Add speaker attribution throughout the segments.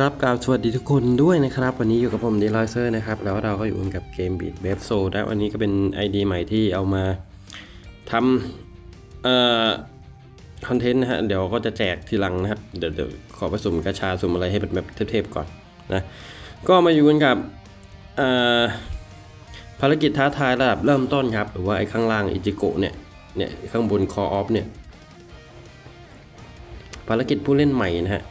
Speaker 1: ครับกราบสวัสดีทุกคนด้วยนะครับ วันนี้อยู่กับผมดีลอยเซอร์นะครับ แล้วเราก็อยู่กับเกมบีดเบฟโซและวันนี้ก็เป็น ID ใหม่ที่เอามาทำเอ่อคอนเทนต์นะฮะเดี๋ยวก็จะแจกทีหลังนะครับ เดี๋ยวเดี๋ยวขอผสมกระชาสุ่มอะไรให้เป็นแบบเทพๆก่อนนะก็มาอยู่กันกับเอ่อภารกิจท้าทายระดับเริ่มต้นครับ หรือว่าไอ้ข้างล่างอิจิโกะเนี่ยเนี่ยข้างบนคอออฟเนี่ยภารกิจผู้เล่นใหม่นะฮะ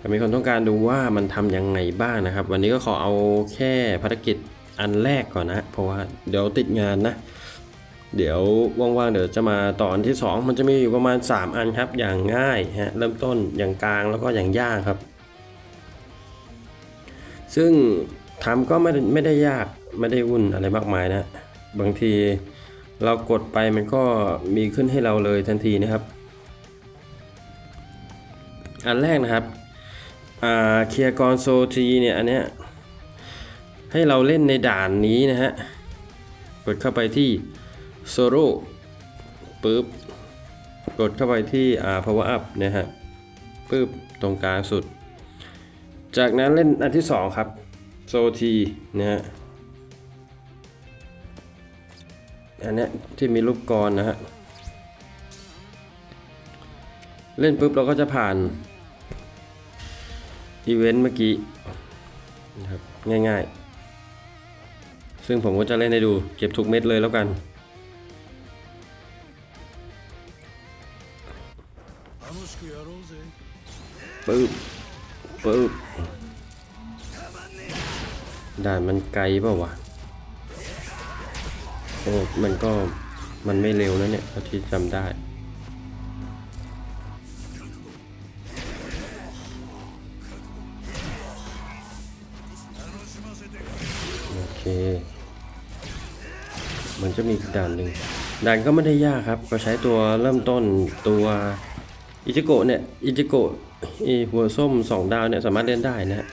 Speaker 1: ก็มีคนต้องการดูว่ามันทำยังไงบ้างนะครับ วันนี้ก็ขอเอาแค่ภารกิจอันแรกก่อนนะ เพราะว่าเดี๋ยวติดงานนะ เดี๋ยวว่างๆเดี๋ยวจะมาต่ออันที่ 2 มันจะมีอยู่ประมาณ 3 อันครับ อย่างง่ายฮะเริ่มต้นอย่างกลางแล้วก็อย่างยากครับ ซึ่งทำก็ไม่ไม่ได้ยากไม่ได้วุ่นอะไรมากมายนะ บางทีเรากดไปมันก็มีขึ้นให้เราเลยทันทีนะครับ อันแรกนะครับ เคลียร์กรโซทีเนี่ยอันเนี้ยให้เราเล่นในด่านนี้นะฮะกดเข้าไปที่โซโล่ปึ๊บกดเข้าไปที่อ่า power up นะฮะปึ๊บตรงกลางสุด จากนั้นเล่นอันที่ 2 ครับโซทีนะฮะอันเนี้ยที่มีลูกกรนะฮะ เล่นปุ๊บเราก็จะผ่าน ที่เว้นเมื่อกี้นะครับง่ายๆ ซึ่งผมก็จะเล่นให้ดูเก็บทุกเม็ดเลยแล้วกัน ปึ๊บ ปึ๊บ ด่านมันไกลเปล่าวะ โอ้ มันก็มันไม่เร็วนะเนี่ยเท่าที่จำได้ เค มันจะมีอีกด่านหนึ่งด่านก็ไม่ได้ยากครับ ก็ใช้ตัวเริ่มต้นตัวอิจิโกะเนี่ยอิจิโกะหัวส้มสองดาวเนี่ยสามารถเล่นได้นะฮะ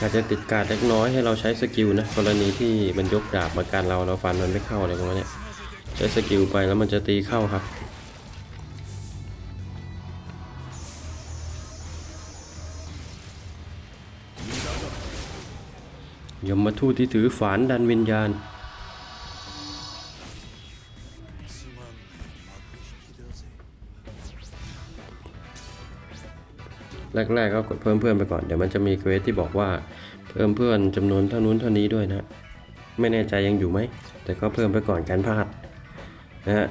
Speaker 1: อาจจะติดการดเล็กน้อยให้เราใช้สกิลนะกรณีที่มันยกดาบมาการเราเราฟันมันไม่เข้าอะไรประมาณเนี้ยใช้สกิลไปแล้วมันจะตีเข้าครับ ยมมาทูตที่ถือฝานดันวิญญาณ แรกๆก็กดเพิ่มเพื่อนไปก่อน เดี๋ยวมันจะมีเควสที่บอกว่า เพิ่มเพื่อนจำนวนเท่านู้นเท่านี้ด้วยนะ ไม่แน่ใจยังอยู่ไหม แต่ก็เพิ่มไปก่อนกันพลาดนะฮะ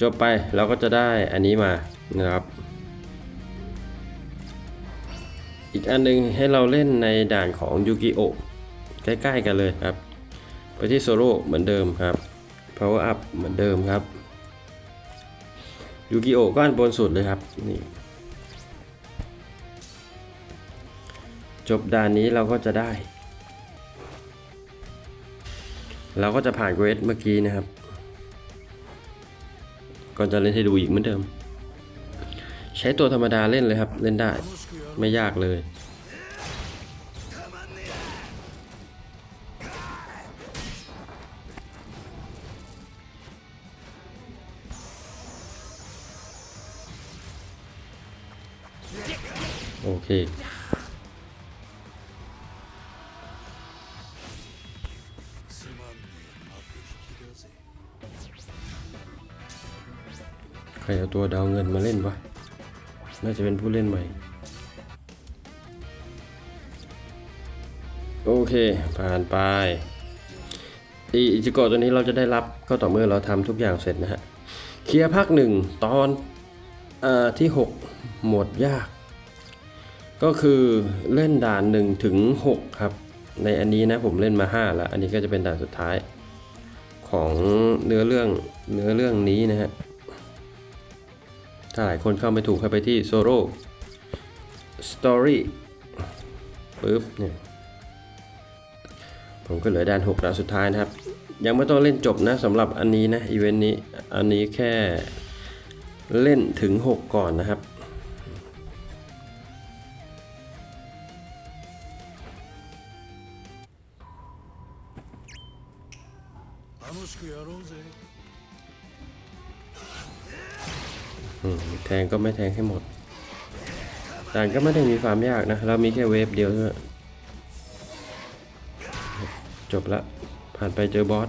Speaker 1: จบไปเราก็จะได้อันนี้มานะครับ อีกอันหนึงให้เราเล่นในด่านของยูกิโอใกล้ๆกันเลยครับ ไปที่โซโล่เหมือนเดิมครับ power up เหมือนเดิมครับยูกิโอก็อันบนสุดเลยครับนี่จบด่านนี้เราก็จะได้ เราก็จะผ่านเควสเมื่อกี้นะครับ ก็จะเล่นให้ดูอีกเหมือนเดิม ใช้ตัวธรรมดาเล่นเลยครับ เล่นได้ ไม่ยากเลย โอเคใครเอาตัวดาวเงินมาเล่นวะ น่าจะเป็นผู้เล่นใหม่ โอเค ผ่านไปอีอิจิโกะตัวนี้เราจะได้รับก็ต่อเมื่อเราทำทุกอย่างเสร็จนะฮะ เคลียร์ภาคหนึ่งตอนออที่ 6 หมวดยาก ก็คือเล่นด่าน1ถึง6ครับ ในอันนี้นะผมเล่นมา 5 แล้ว อันนี้ก็จะเป็นด่านสุดท้ายของเนื้อเรื่องเนื้อเรื่องนี้นะฮะ ถ้าหลายคนเข้าไม่ถูกเข้าไปที่ Solo Story ปึ๊บเนี่ยผมก็เหลือด่าน6ด้านสุดท้ายนะครับ ยังไม่ต้องเล่นจบนะสำหรับอันนี้นะอีเวนต์นี้อันนี้แค่เล่นถึง 6 ก่อนนะครับ แทงก็ไม่แทงให้หมดด่านก็ไม่ได้มีความยากนะ เรามีแค่เวฟเดียวเท่านั้นจบละ ผ่านไปเจอบอส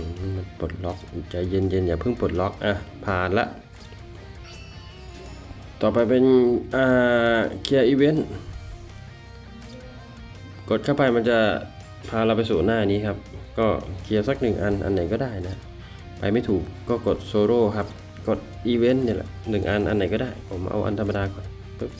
Speaker 1: มมันปลดล็อกใจเย็นๆอย่าเพิ่งปลดล็อกอะผ่านละ ต่อไปเป็นอ่าเคลียร์อีเวนต์กดเข้าไปมันจะพาเราไปสู่หน้านี้ครับ ก็เคลียร์สักหนึ่งอันอันไหนก็ได้นะ ไปไม่ถูกก็กดโซโล่ครับ กดอีเวนต์เนี่ยแหละหนึ่งอันอันไหนก็ได้ ผมเอาอันธรรมดาก่อนปึ๊บ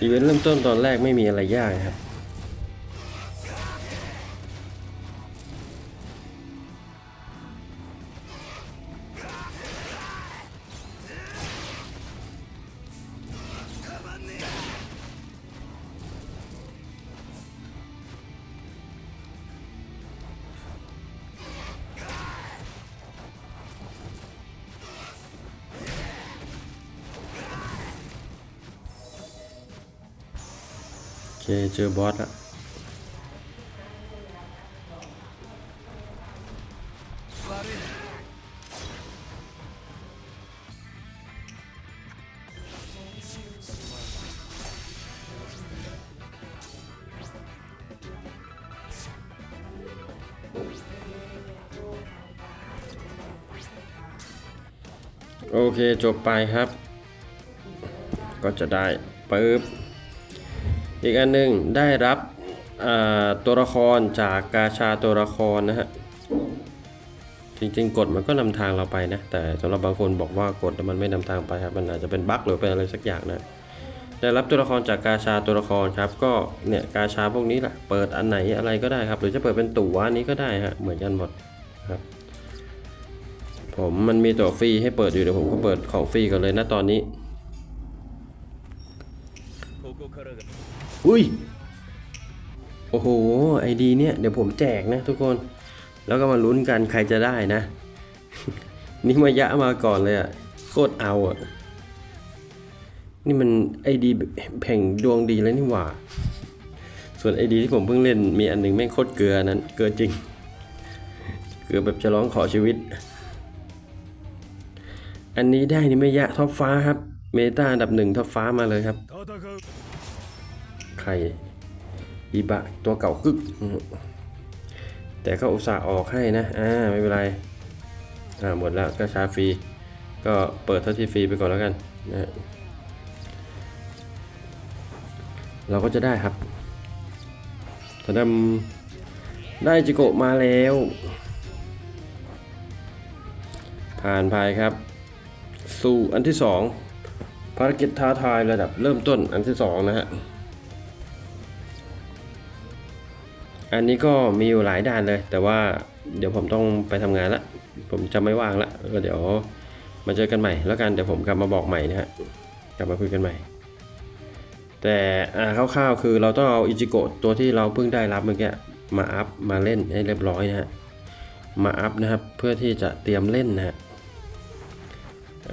Speaker 1: อีเวนต์เริ่มต้นตอนแรกไม่มีอะไรยากครับ ค เจอบอสละโอเค จบไปครับ ก็จะได้ปึ๊บ อีกอันหนึ่งได้รับตัวละครจากกาชาตัวละครนะฮะจริงๆ กดมันก็นำทางเราไปนะ แต่สำหรับบางคนบอกว่ากดแล้วมันไม่นำทางไปครับ มันอาจจะเป็นบั๊กหรือเป็นอะไรสักอย่างนะได้รับตัวละครจากกาชาตัวละครครับ ก็เนี่ยกาชาพวกนี้แหละเปิดอันไหนอะไรก็ได้ครับ หรือจะเปิดเป็นตั๋วอันนี้ก็ได้ฮะเหมือนกันหมดครับ ผมมันมีตั๋วฟรีให้เปิดอยู่เดี๋ยวผมก็เปิดของฟรีก่อนเลยนะตอนนี้ อุ้ย โอ้โห ไอดีเนี่ย เดี๋ยวผมแจกนะทุกคน แล้วก็มาลุ้นกันใครจะได้นะ นี่มายะมาก่อนเลยอะ่ะ โคตรเอาอะ่ะ นี่มันไอดีแผงดวงดีแล้วนี่หว่า ส่วนไอดีที่ผมเพิ่งเล่นมีอันหนึ่งแม่งโคตรเกลือนั้น เกลือจริง เกลือแบบจะร้องขอชีวิต อันนี้ได้นี่ไม่ยะท็อปฟ้าครับ เมตาอันดับหนึ่งท็อปฟ้ามาเลยครับ
Speaker 2: 戦う
Speaker 1: ใครอีบะตัวเก่ากึก แต่ก็อุตส่าห์ออกให้นะ อ่า ไม่เป็นไร อ่า หมดแล้วก็ชาฟรี ก็เปิดเท่าที่ฟรีไปก่อนแล้วกันนะเราก็จะได้ครับถ้าดำได้จิโกะมาแล้ว ผ่านไปครับ สู่อันที่สองภารกิจท้าทายระดับเริ่มต้นอันที่สองนะฮะ อันนี้ก็มีอยู่หลายด่านเลย แต่ว่าเดี๋ยวผมต้องไปทำงานละ ผมจะไม่ว่างละก็เดี๋ยวมาเจอกันใหม่แล้วกันเดี๋ยวผมกลับมาบอกใหม่นะฮะกลับมาคุยกันใหม่ แต่คร่าวๆคือเราต้องเอาอิจิโกะตัวที่เราเพิ่งได้รับเมื่อกี้มาอัพมาเล่นให้เรียบร้อยนะฮะมาอัพนะครับเพื่อที่จะเตรียมเล่นนะฮะ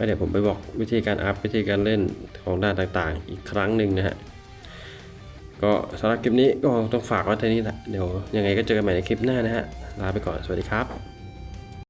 Speaker 1: เดี๋ยวผมไปบอกวิธีการอัพวิธีการเล่นของด้านต่างๆ อีกครั้งหนึ่งนะฮะ ก็สำหรับคลิปนี้ก็ต้องฝากไว้เท่านี้แหละเดี๋ยวยังไงก็เจอกันใหม่ในคลิปหน้านะฮะลาไปก่อนสวัสดีครับ